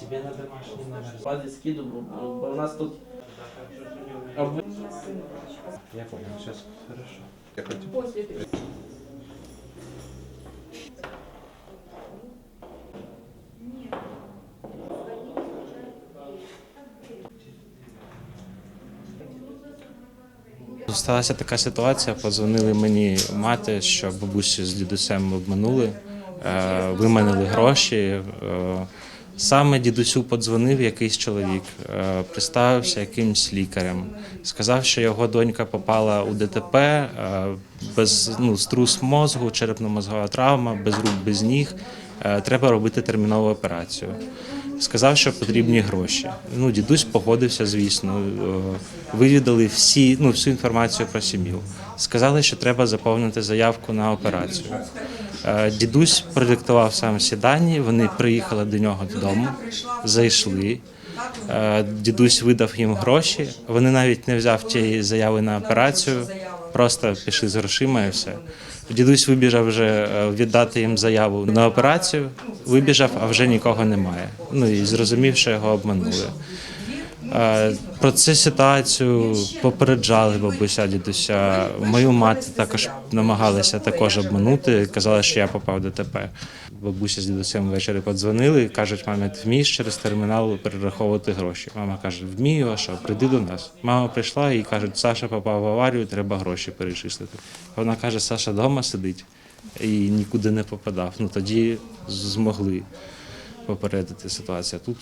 Тебе на домашний номер. Падай скиду, у нас тут... Я понял, сейчас хорошо. Я хотів. Сталася така ситуація. Подзвонили мені мати, що бабусю з дідусем обманули, е, виманили гроші. Саме дідусю подзвонив якийсь чоловік, е, представився якимсь лікарем. Сказав, що його донька попала у ДТП е, без ну, струс мозгу, черепно-мозгова травма, без рук, без ніг. Е, Треба робити термінову операцію. Сказав, що потрібні гроші. Ну, дідусь погодився, звісно. Вивідали всі, ну, всю інформацію про сім'ю. Сказали, що треба заповнити заявку на операцію. Е, Дідусь продиктував сам всі дані. Вони приїхали до нього додому, зайшли. Е, Дідусь видав їм гроші. Вони навіть не взяв тієї заяви на операцію, просто пішли з грошима і все. Дідусь вибіжав вже е, віддати їм заяву на операцію. Вибіжав, а вже нікого немає. Ну і зрозумів, що його обманули. Е, Про цю ситуацію попереджали бабуся, дідуся. Мою мати також намагалися також обманути. Казали, що я попав в ДТП. Бабуся з дідусем ввечері подзвонили, кажуть, мамі, ти вмієш через термінал перераховувати гроші. Мама каже, вмію, а що, прийди до нас. Мама прийшла і кажуть, Саша попав в аварію, треба гроші перечислити. Вона каже, Саша вдома сидить і нікуди не попадав. Ну тоді змогли попередити ситуацію. Тут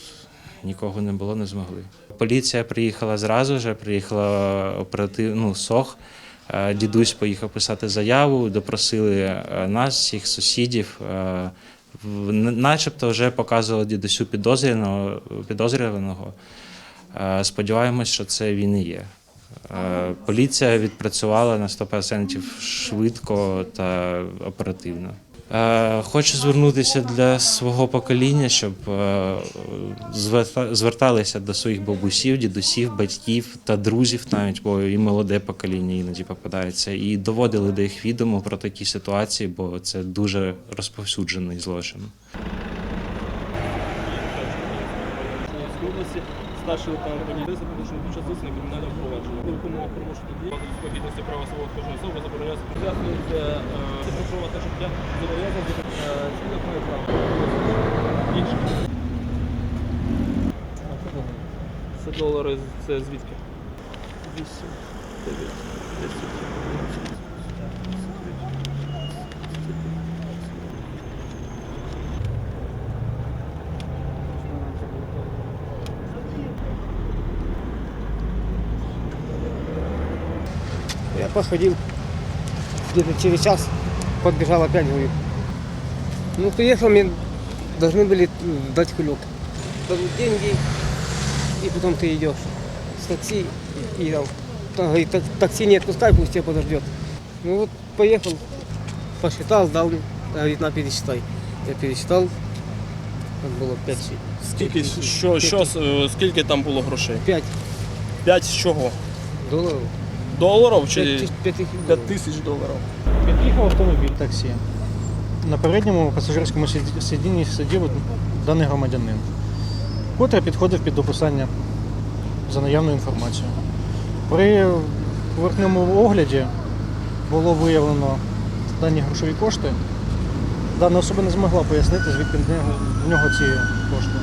нікого не було, не змогли. Поліція приїхала зразу ж, приїхала оператив, ну, СОХ. Е, Дідусь поїхав писати заяву, допросили е, нас, всіх сусідів. Е, Начебто вже показували дідусю підозрюваного. підозрюваного. Сподіваємось, що це він і є. Поліція відпрацювала на 100% швидко та оперативно. Е, Хочу звернутися для свого покоління, щоб е, зверта- зверталися до своїх бабусів, дідусів, батьків та друзів, навіть бо і молоде покоління іноді попадається, і доводили до їх відомо про такі ситуації, бо це дуже розповсюджений злочин. Старший лейтенант поліції запрошений під час зустрічі кримінального провадження. Виконував порушити дії відповідності права свого кожної особи забороняється пояснюється це прокурора те, щоб я зобов'язаний згідно моє право. Більше. Це долари, це звідки? 8, 9, 10. Я походил, где-то через час подбежал опять, говорит. Ну, приехал, мне должны были дать кулек. Дадут деньги, и потом ты идешь с такси, и, и там, там, говорит, «Так- такси не отпускай, пусть тебя подождет. Ну вот, поехал, посчитал, дал мне, говорит, на пересчитай. Я пересчитал, там было 5, Скільки, що, що, е, скільки там було грошей? 5 5 з чого? долларов. Доларів чи 5 тысяч 5 долларов. тисяч доларів? Під'їхав автомобіль таксі. На передньому пасажирському сидінні сидів даний громадянин, котрий підходив під описання за наявною інформацією. При поверхневому огляді було виявлено дані грошові кошти. Дана особа не змогла пояснити, звідки в нього ці кошти.